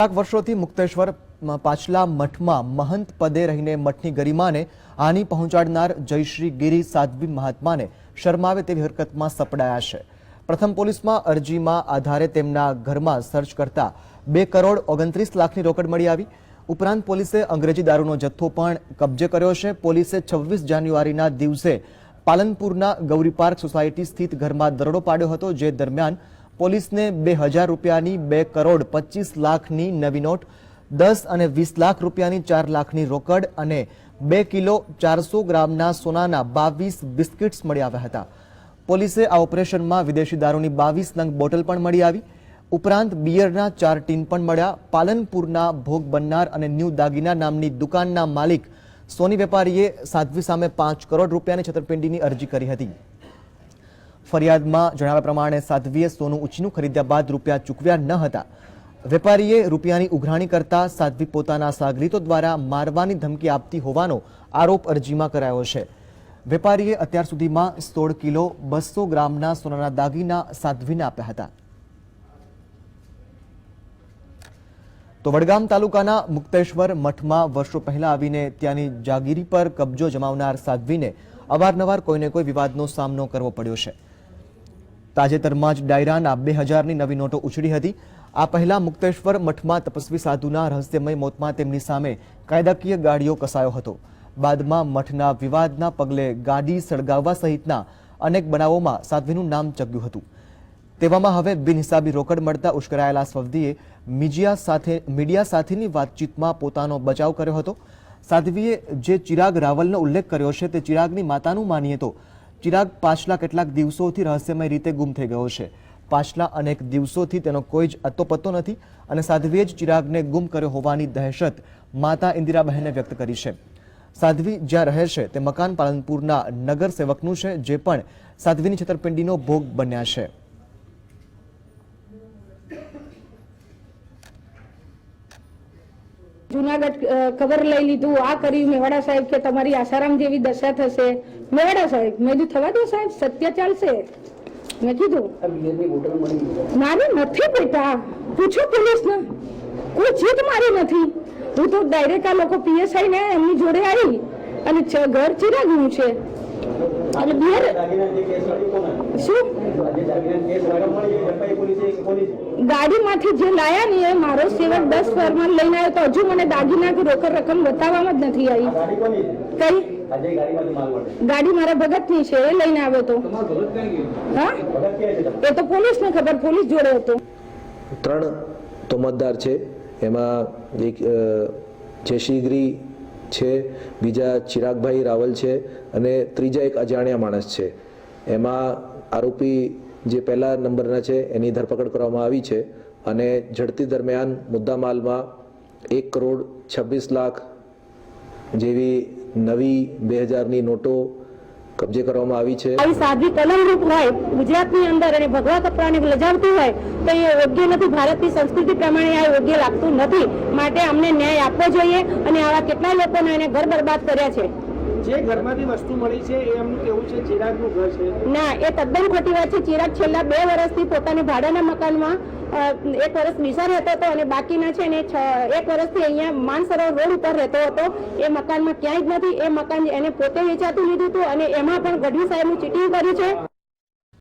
કેટલાક વર્ષોથી મુક્તેશ્વર પાછલા મઠમાં મહંત પદે રહીને મઠની ગરિમાને હાનિ પહોંચાડનાર જયશ્રી ગિરી સાધ્વી મહાત્માને શરમાવે તેવી હરકતમાં સપડાયા છે. પ્રથમ પોલીસમાં અરજીમાં આધારે તેમના ઘરમાં સર્ચ કરતા બે કરોડ ઓગણત્રીસ લાખની રોકડ મળી આવી. ઉપરાંત પોલીસે અંગ્રેજી દારૂનો જથ્થો પણ કબજે કર્યો છે. પોલીસે છવ્વીસ જાન્યુઆરીના દિવસે પાલનપુરના ગૌરી પાર્ક સોસાયટી સ્થિત ઘરમાં દરોડો પાડ્યો હતો, જે દરમિયાન પોલીસને બે હજાર રૂપિયાની બે કરોડ પચીસ લાખની નવી નોટ, દસ અને વીસ લાખ રૂપિયાની ચાર લાખની રોકડ અને બે કિલો ચારસો ગ્રામના સોનાના બાવીસ બિસ્કિટ્સ મળી આવ્યા હતા. પોલીસે આ ઓપરેશનમાં વિદેશી દારૂની બાવીસ નંગ બોટલ પણ મળી આવી. ઉપરાંત બિયરના ચાર ટીન પણ મળ્યા. પાલનપુરના ભોગ બનનાર અને ન્યૂ દાગીના નામની દુકાનના માલિક સોની વેપારીએ સાધ્વી સામે પાંચ કરોડ રૂપિયાની છતરપિંડીની અરજી કરી હતી. ફરિયાદમાં જણાવ્યા પ્રમાણે સાધ્વીએ સોનું ઉછીનું ખરીદ્યા બાદ રૂપિયા ચૂકવ્યા ન હતા. વેપારીએ રૂપિયાની ઉઘરાણી કરતા સાધ્વી પોતાના સાગરીતો દ્વારા મારવાની ધમકી આપતી હોવાનો આરોપ અરજીમાં કરાયો છે. વેપારીએ અત્યાર સુધીમાં સોળ કિલો બસો ગ્રામના સોનાના દાગીના સાધ્વીને આપ્યા હતા. તો વડગામ તાલુકાના મુક્તેશ્વર મઠમાં વર્ષો પહેલા આવીને ત્યાંની જાગીરી પર કબજો જમાવનાર સાધ્વીને અવારનવાર કોઈને કોઈ વિવાદનો સામનો કરવો પડ્યો છે. તાજેતરમાં જ ડાયરાના બે હજારની નવી નોટો ઉછળી હતી. આ પહેલા મુક્તેશ્વર મઠમાં તપસ્વી સાધુના રહસ્યમય મોતમાં તેમની સામે કાયદાકીય ગાડીઓ કસાયો હતો. બાદમાં મઠના વિવાદના પગલે ગાડી સળગાવવા સહિતના અનેક બનાવોમાં સાધ્વીનું નામ ચગ્યું હતું. તેવામાં હવે બિનહિસાબી રોકડ મળતા ઉશ્કેરાયેલા સ્વદીએ મીડિયા સાથે, મીડિયા સાથેની વાતચીતમાં પોતાનો બચાવ કર્યો હતો. સાધ્વીએ જે ચિરાગ રાવલનો ઉલ્લેખ કર્યો છે તે ચિરાગની માતાનું માનીએ તો ચિરાગ પાછલા કેટલાક દિવસોથી રહસ્યમય રીતે ગુમ થઈ ગયો છે. પાછલા અનેક દિવસોથી તેનો કોઈ જ અતોપતો નથી અને સાધ્વીએ જ ચિરાગને ગુમ કર્યો હોવાની દહેશત માતા ઇન્દિરાબહેને વ્યક્ત કરી છે. સાધ્વી જ્યાં રહે છે તે મકાન પાલનપુરના નગર સેવકનું છે, જે પણ સાધ્વીની છેતરપિંડીનો ભોગ બન્યા છે. જુનાગઢ ખબર લઈ લીધું. આ કર્યું મેવાડા સાહેબ કે તમારી આસારામ જેવી દશા થશે. મેવાડા સાહેબ મેં કીધું થવા દો સાહેબ સત્ય ચાલશે. મેં કીધું મારે નથી બેટા. પૂછો પોલીસને. કોઈ જીત મારી નથી. હું તો ડાયરેક્ટ આ લોકો પીએસઆઈ ને એમની જોડે આવી અને ઘર ચિરાગનું છે. અને બિહાર શું? ગાડીમાંથી જે લાયા ને એ મારો સેવક દસ ફરમાન લઈને આવ્યો તો હજુ મને દાગીના કે રોકડ રકમ બતાવવામાં જ નથી આવી. કઈ? ગાડી મારા ભગતની છે એ લઈને આવ્યો તો. હા? એ તો પોલીસને ખબર પોલીસ જોડે હતો. ત્રણ તોમતદાર છે. એમાં એક જેશીગરી છે બીજા ચિરાગભાઈ રાવલ છે અને ત્રીજા એક અજાણ્યા માણસ છે. એમાં આરોપી જે પહેલા નંબરના છે, એની ધરપકડ કરવામાં આવી છે અને ઝડપી દરમિયાન મુદ્દામાલમાં એક કરોડ છવ્વીસ લાખ જેવી નવી બે હજારની નોટો કબજે કરવામાં આવી છે. આવી સાદી કલમરૂપ હોય, ગુજરાતની અંદર અને ભગવા કપડાને લજાવતી હોય, તો એ યોગ્ય નથી. ભારતની સંસ્કૃતિ પ્રમાણે આ યોગ્ય લાગતું નથી. માટે અમને ન્યાય આપવો જોઈએ અને આવા કેટલા લોકોને એને ઘર બરબાદ કર્યા છે? જે ઘરમાંથી વસ્તુ મળી છે એ એમનું કેવું છે? ચિરાગનું ઘર છે? ના, એ તદ્દન ખોટી વાત છે. ચિરાગ છેલ્લા બે વર્ષથી પોતાની ભાડાના મકાનમાં એક વર્ષ નિશાળ રહેતો હતો અને બાકીના છે ને એક વર્ષથી અહીંયા માનસરોવર રોડ ઉપર રહેતો હતો. એ મકાનમાં ક્યાંય જ નથી. એ મકાન એને પોતે વેચાતું લીધું હતું અને એમાં પણ ગઢવી સાહેબનું ચીટિંગ કર્યું છે.